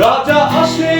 রাজা আসে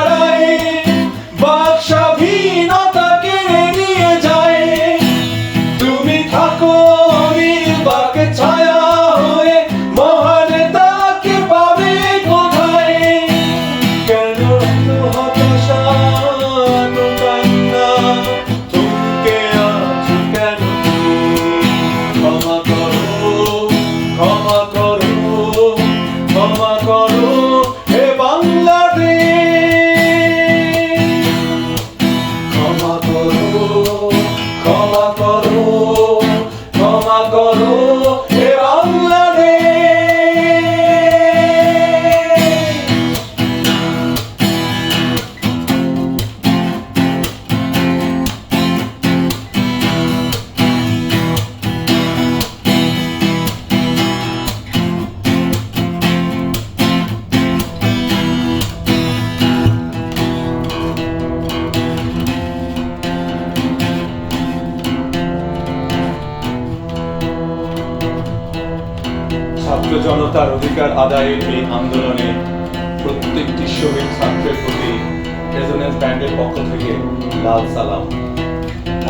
hope. ছাত্র জনতার অধিকার আদায়ের এই আন্দোলনে প্রত্যেকটি শহীদ ছাত্রের প্রতি রেজোনেন্স ব্যান্ডের পক্ষ থেকে লাল সালাম।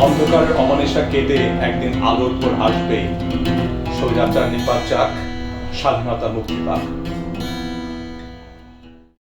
অন্ধকার অমনেশা কেটে একদিন আলোর পর আসবেই সৌজাচার নিপাত চাক, স্বাধীনতা মুক্তি পাক।